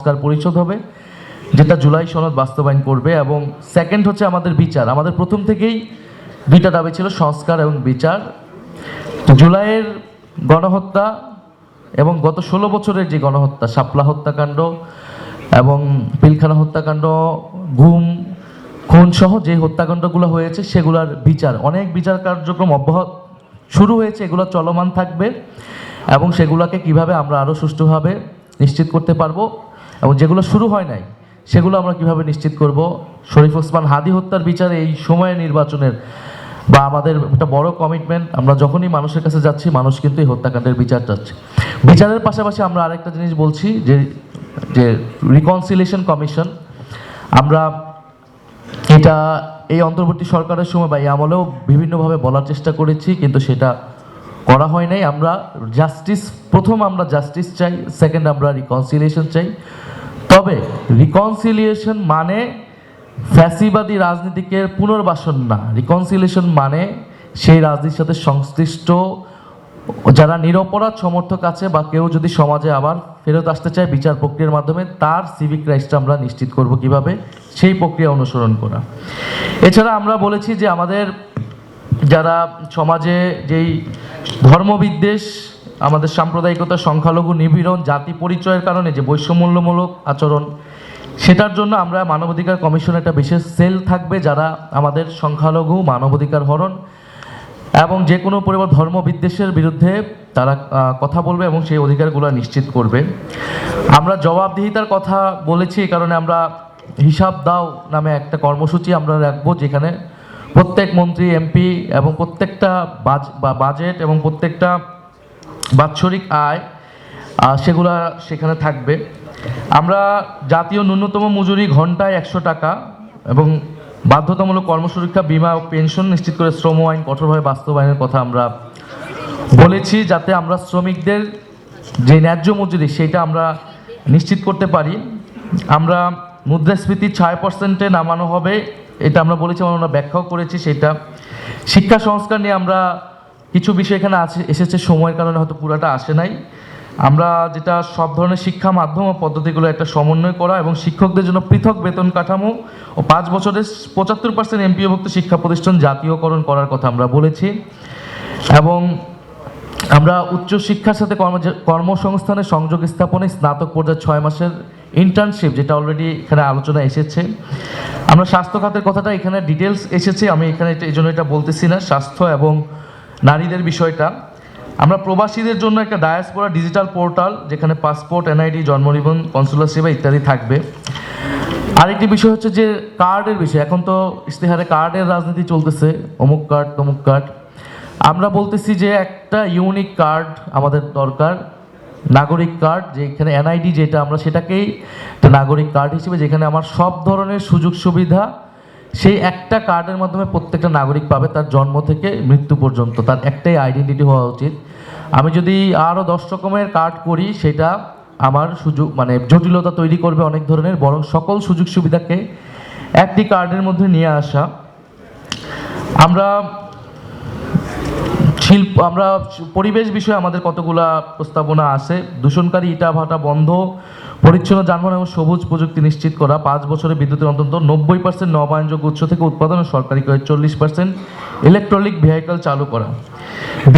সংস্কার পরিষদ হবে, যেটা জুলাই সনদ বাস্তবায়ন করবে এবং সেকেন্ড হচ্ছে আমাদের বিচার। আমাদের প্রথম থেকেই দুইটা দাবি ছিল সংস্কার এবং বিচার। জুলাইয়ের গণহত্যা এবং গত ষোলো বছরের যে গণহত্যা, শাপলা হত্যাকাণ্ড এবং পিলখানা হত্যাকাণ্ড ঘুম খুন সহ যে হত্যাকাণ্ডগুলো হয়েছে, সেগুলোর বিচার। অনেক বিচার কার্যক্রম অব্যাহত শুরু হয়েছে, এগুলো চলমান থাকবে এবং সেগুলোকে কীভাবে আমরা আরও সুষ্ঠুভাবে নিশ্চিত করতে পারব এবং যেগুলো শুরু হয় নাই, সেগুলো আমরা কীভাবে নিশ্চিত করব? শরীফ ওসমান হাদি হত্যার বিচারে এই সময়ে নির্বাচনের বা আমাদের একটা বড় কমিটমেন্ট আমরা যখনই মানুষের কাছে যাচ্ছি, মানুষ কিন্তু এই হত্যাকাণ্ডের বিচার চাচ্ছে। বিচারের পাশাপাশি আমরা আরেকটা জিনিস বলছি, যে যে রিকনসিলেশন কমিশন আমরা এটা এই অন্তর্বর্তী সরকারের সময় বা এই আমলেও বিভিন্নভাবে বলার চেষ্টা করেছি, কিন্তু সেটা করা হয় নাই। আমরা জাস্টিস প্রথম আমরা জাস্টিস চাই সেকেন্ড আমরা রিকনসিলিয়েশন চাই। তবে রিকনসিলিয়েশন মানে ফ্যাসিবাদী রাজনীতিকে পুনর্বাসন না। রিকনসিলিয়েশন মানে সেই রাজনীতির সাথে সংশ্লিষ্ট, যারা নিরপরাধ সমর্থক আছে বা কেউ যদি সমাজে আবার ফেরত আসতে চায় বিচার প্রক্রিয়ার মাধ্যমে, তার সিভিক রাইটসটা আমরা নিশ্চিত করব কীভাবে? সেই প্রক্রিয়া অনুসরণ করা। এছাড়া আমরা বলেছি যে আমাদের যারা সমাজে যেই ধর্মবিদ্বেষ, আমাদের সাম্প্রদায়িকতা, সংখ্যালঘু নিপীড়ন, জাতি পরিচয়ের কারণে যে বৈষম্যমূলক আচরণ, সেটার জন্য আমরা মানবাধিকার কমিশন একটা বিশেষ সেল থাকবে যারা আমাদের সংখ্যালঘু মানবাধিকার হরণ এবং যে কোনো পরিবার ধর্ম বিদ্বেষের বিরুদ্ধে তারা কথা বলবে এবং সেই অধিকারগুলো নিশ্চিত করবে। আমরা জবাবদিহিতার কথা বলেছি কারণে আমরা হিসাব দাও নামে একটা কর্মসূচি আমরা রাখব, যেখানে প্রত্যেক মন্ত্রী, এমপি এবং প্রত্যেকটা বাজ, বা বাজেট এবং প্রত্যেকটা বাৎসরিক আয় সেগুলা সেখানে থাকবে। আমরা জাতীয় ন্যূনতম মজুরি ঘন্টায় একশো টাকা এবং বাধ্যতামূলক কর্মসুরক্ষা, বিমা ও পেনশন নিশ্চিত করে শ্রম আইন কঠোরভাবে বাস্তবায়নের কথা আমরা বলেছি, যাতে আমরা শ্রমিকদের যে ন্যায্য মজুরি, সেটা আমরা নিশ্চিত করতে পারি। আমরা মুদ্রাস্ফীতি ছয় পার্সেন্টে নামানো হবে। এটা আমরা বলেছি, আমরা ব্যাখ্যাও করেছি সেটা। শিক্ষা সংস্কার নিয়ে আমরা কিছু বিষয় এখানে আছে, এসেছে, সময়ের কারণে হয়তো পুরাটা আসে নাই। আমরা যেটা সব ধরনের শিক্ষা মাধ্যম ও পদ্ধতিগুলো একটা সমন্বয় করা এবং শিক্ষকদের জন্য পৃথক বেতন কাঠামো ও পাঁচ বছরের পঁচাত্তর পার্সেন্ট এমপিওভুক্ত শিক্ষা প্রতিষ্ঠান জাতীয়করণ করার কথা আমরা বলেছি। এবং আমরা উচ্চশিক্ষার সাথে কর্ম কর্মসংস্থানের সংযোগ স্থাপনে স্নাতক পর্যায়ে ছয় মাসের ইন্টার্নশিপ যেটা অলরেডি এখানে আলোচনা এসেছে। আমরা স্বাস্থ্য খাতের কথাটা এখানে ডিটেলস এসেছে, আমি এখানে এই জন্য এটা বলতেছি না, স্বাস্থ্য এবং নারীদের বিষয়টা। আমরা প্রবাসীদের জন্য একটা ডায়াসপোরা ডিজিটাল পোর্টাল যেখানে পাসপোর্ট এনআইডি জন্ম নিবন্ধন কনসুলার সেবা ইত্যাদি থাকবে। আরেকটি বিষয় হচ্ছে যে কার্ডের বিষয়। এখন তো ইশতেহারে কার্ডের রাজনীতি চলতেছে, অমুক কার্ড তমুক কার্ড আমরা বলতেছি যে একটা ইউনিক কার্ড আমাদের দরকার। নাগরিক কার্ড যেখানে এনআইডি যেটা আমরা সেটাকেই নাগরিক কার্ড হিসেবে, যেখানে আমার সব ধরনের সুযোগ সুবিধা, সেই একটা কার্ডের মাধ্যমে প্রত্যেকটা নাগরিক পাবে তার জন্ম থেকে মৃত্যু পর্যন্ত, তার একটাই আইডেন্টিটি হওয়া উচিত। আমি যদি আরও দশ রকমের কার্ড করি, সেটা আমার সুযোগ মানে জটিলতা তৈরি করবে অনেক ধরনের, বরং সকল সুযোগ সুবিধাকে একটি কার্ডের মধ্যে নিয়ে আসা। আমরা শিল্প, আমরা পরিবেশ বিষয়ে আমাদের কতগুলা প্রস্তাবনা আছে। দূষণকারী ইটা ভাটা বন্ধ, পরিচ্ছন্ন যানবাহন এবং সবুজ প্রযুক্তি নিশ্চিত করা, পাঁচ বছরে বিদ্যুতের অন্তত নব্বই পার্সেন্ট নবায়নযোগ্য উৎস থেকে উৎপাদন ও সরকারি ক্রয়ে চল্লিশ পার্সেন্ট ইলেকট্রনিক ভেহিকল চালু করা।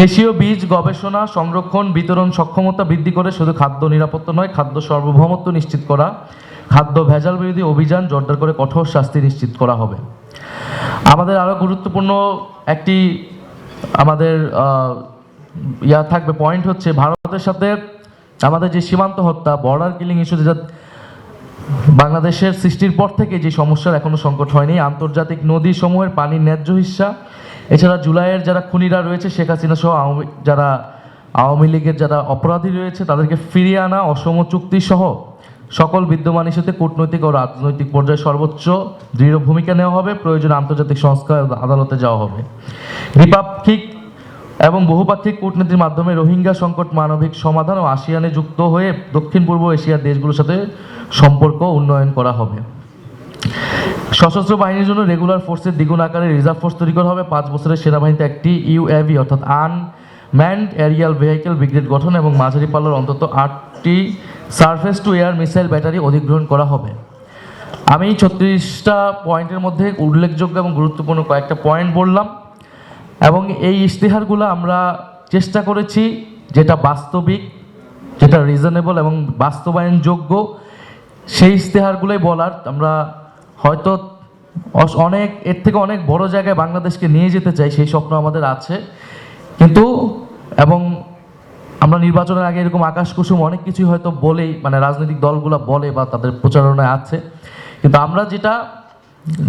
দেশীয় বীজ গবেষণা, সংরক্ষণ, বিতরণ সক্ষমতা বৃদ্ধি করে শুধু খাদ্য নিরাপত্তা নয়, খাদ্য সার্বভৌমত্ব নিশ্চিত করা, খাদ্য ভেজাল বিরোধী অভিযান জোরদার করে কঠোর শাস্তি নিশ্চিত করা হবে। আমাদের আরও গুরুত্বপূর্ণ একটি আমাদের ইয়া থাকবে পয়েন্ট হচ্ছে ভারতের সাথে আমাদের যে সীমান্ত হত্যা বর্ডার কিলিং ইস্যু যেটা বাংলাদেশের সৃষ্টির পর থেকে যে সমস্যার এখনও সংকট হয়নি, আন্তর্জাতিক নদী সমূহের পানির ন্যায্য হিস্সা এছাড়া জুলাইয়ের যারা খুনিরা রয়েছে, শেখ হাসিনা সহ আওয়ামী, যারা আওয়ামী লীগের যারা অপরাধী রয়েছে, তাদেরকে ফিরিয়ে আনা অসম চুক্তি সহ সকল বিদ্যমান ইস্যুতে কূটনৈতিক ও রাজনৈতিক পর্যায়ে সর্বোচ্চ দৃঢ় ভূমিকা নেওয়া হবে। প্রয়োজন আন্তর্জাতিক সংস্কার আদালতে যাওয়া হবে। দ্বিপাক্ষিক এবং বহুপাক্ষিক কূটনীতির মাধ্যমে রোহিঙ্গা সংকট মানবিক সমাধান ও আসিয়ানে যুক্ত হয়ে দক্ষিণ পূর্ব এশিয়ার দেশগুলোর সাথে সম্পর্ক উন্নয়ন করা হবে। সশস্ত্র বাহিনীর জন্য রেগুলার ফোর্সের দ্বিগুণ আকারে রিজার্ভ ফোর্স তৈরি করা হবে। পাঁচ বছরের সেনাবাহিনীতে একটি ইউএভি অর্থাৎ unmanned aerial vehicle brigade গঠন এবং মাঝারি পাল্লার অন্তত আটটি surface to air missile battery অধিগ্রহণ করা হবে। আমি ছত্রিশটা পয়েন্টের মধ্যে উল্লেখযোগ্য এবং গুরুত্বপূর্ণ কয়েকটা পয়েন্ট বললাম এবং এই ইশতেহারগুলো আমরা চেষ্টা করেছি যেটা বাস্তবিক, যেটা রিজনেবল এবং বাস্তবায়নযোগ্য। সেই ইশতেহারগুলোই বলার। আমরা হয়তো অনেক, এর থেকে অনেক বড় জায়গায় বাংলাদেশকে নিয়ে যেতে চাই, সেই স্বপ্ন আমাদের আছে। কিন্তু, এবং আমরা নির্বাচনের আগে এরকম আকাশ কুসুম অনেক কিছুই হয়তো বলেই মানে রাজনৈতিক দলগুলো বলে বা তাদের প্রচারণায় আছে। কিন্তু আমরা যেটা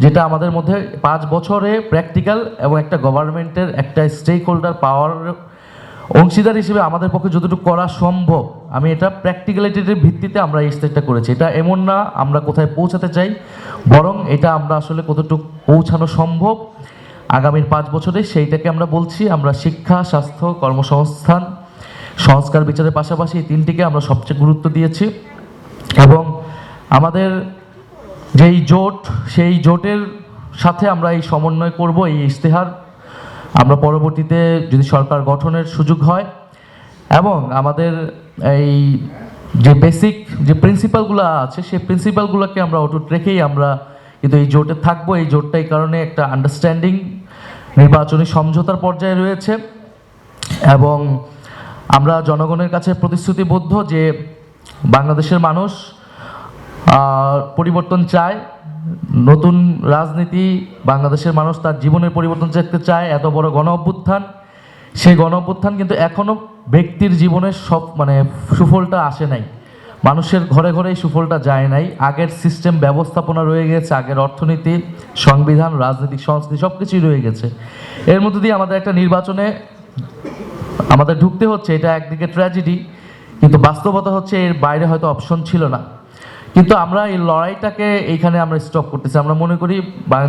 যেটা আমাদের মধ্যে পাঁচ বছরে প্র্যাকটিক্যাল এবং একটা গভর্নমেন্টের একটা স্টেক হোল্ডার পাওয়ার অংশীদার হিসেবে আমাদের পক্ষে যতটুকু করা সম্ভব, আমি এটা প্র্যাকটিক্যালিটির ভিত্তিতে আমরা এই স্টেজটা করেছি। এটা এমন না আমরা কোথায় পৌঁছাতে চাই, বরং এটা আমরা আসলে কতটুকু পৌঁছানো সম্ভব। আগামীর পাঁচ বছরে সেইটাকে আমরা বলছি, আমরা শিক্ষা, স্বাস্থ্য, কর্মসংস্থান, সংস্কার বিচারের পাশাপাশি এই তিনটিকে আমরা সবচেয়ে গুরুত্ব দিয়েছি। এবং আমাদের যেই জোট, সেই জোটের সাথে আমরা এই সমন্বয় করব, এই ইশতেহার। আমরা পরবর্তীতে যদি সরকার গঠনের সুযোগ হয়, এবং আমাদের এই যে বেসিক যে প্রিন্সিপালগুলো আছে, সেই প্রিন্সিপালগুলোকে আমরা অটুট রেখেই আমরা কিন্তু এই জোটে থাকব। এই জোটটা এই কারণে একটা আন্ডারস্ট্যান্ডিং নির্বাচনী সমঝোতার পর্যায়ে রয়েছে এবং আমরা জনগণের কাছে প্রতিশ্রুতিবদ্ধ যে বাংলাদেশের মানুষ পরিবর্তন চায়, নতুন রাজনীতি, বাংলাদেশের মানুষ তার জীবনের পরিবর্তন দেখতে চায়, এত বড় গণ অভ্যুত্থান। সেই গণ অভ্যুত্থান কিন্তু এখনও ব্যক্তির জীবনের সব মানে সুফলটা আসে নাই। মানুষের ঘরে ঘরে সুফলটা যায় নাই। আগের সিস্টেম ব্যবস্থাপনা রয়ে গেছে, আগের অর্থনীতি, সংবিধান রাজনৈতিক সংস্কৃতি সব কিছুই রয়ে গেছে। এর মধ্যে দিয়ে আমাদের একটা নির্বাচনে আমাদের ঢুকতে হচ্ছে, এটা একদিকে ট্র্যাজেডি কিন্তু বাস্তবতা হচ্ছে এর বাইরে হয়তো অপশন ছিল না। কিন্তু আমরা এই লড়াইটাকে এইখানে আমরা স্টপ করতেছি। আমরা মনে করি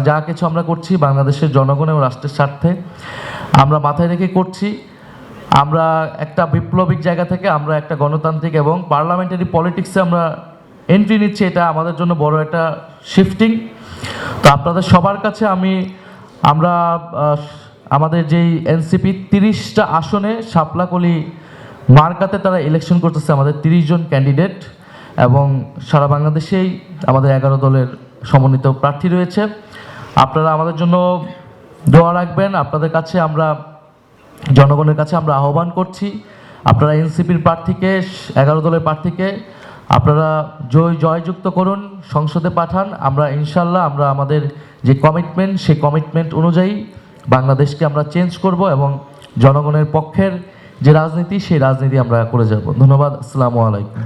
যা কিছু আমরা করছি, বাংলাদেশের জনগণ এবং রাষ্ট্রের স্বার্থে আমরা মাথায় রেখে করছি। আমরা একটা বিপ্লবিক জায়গা থেকে আমরা একটা গণতান্ত্রিক এবং পার্লামেন্টারি পলিটিক্সে আমরা এন্ট্রি নিচ্ছি, এটা আমাদের জন্য বড় একটা শিফটিং তো আপনাদের সবার কাছে আমি, আমরা আমাদের যেই এনসিপি তিরিশটা আসনে শাপলাকলি মার্কাতে তারা ইলেকশন করতেছে আমাদের তিরিশ জন ক্যান্ডিডেট এবং সারা বাংলাদেশেই আমাদের এগারো দলের সমন্বিত প্রার্থী রয়েছে। আপনারা আমাদের জন্য দোয়া রাখবেন। আপনাদের কাছে আমরা জনগণের কাছে আমরা আহ্বান করছি। আপনারা এনসিপির প্রার্থীকে, এগারো দলের প্রার্থীকে, আপনারা জয় জয়যুক্ত করুন, সংসদে পাঠান। আমরা ইনশাল্লাহ আমরা আমাদের যে কমিটমেন্ট সেই কমিটমেন্ট অনুযায়ী বাংলাদেশকে আমরা চেঞ্জ করব এবং জনগণের পক্ষের যে রাজনীতি, সেই রাজনীতি আমরা করে যাব। ধন্যবাদ, আসসালামু আলাইকুম।